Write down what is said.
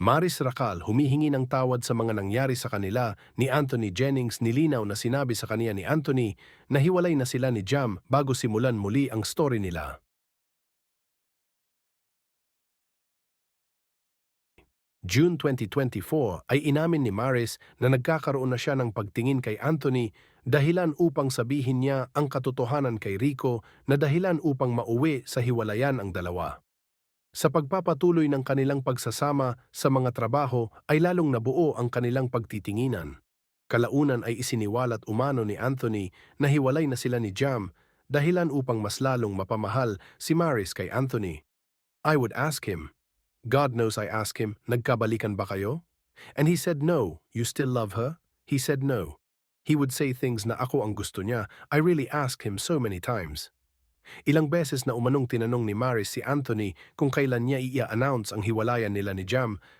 Maris Racal humihingi ng tawad sa mga nangyari sa kanila ni Anthony Jennings nilinaw na sinabi sa kaniya ni Anthony na hiwalay na sila ni Jam bago simulan muli ang story nila. June 2024 ay inamin ni Maris na nagkakaroon na siya ng pagtingin kay Anthony dahilan upang sabihin niya ang katotohanan kay Rico na dahilan upang mauwi sa hiwalayan ang dalawa. Sa pagpapatuloy ng kanilang pagsasama sa mga trabaho ay lalong nabuo ang kanilang pagtitinginan. Kalaunan ay isiniwalat umano ni Anthony na hiwalay na sila ni Jam dahilan upang mas lalong mapamahal si Maris kay Anthony. I would ask him, God knows I asked him, nagkabalikan ba kayo? And he said no, you still love her? He said no. He would say things na ako ang gusto niya. I really asked him so many times. Ilang beses na umanong tinanong ni Maris si Anthony kung kailan niya i-announce ang hiwalayan nila ni Jam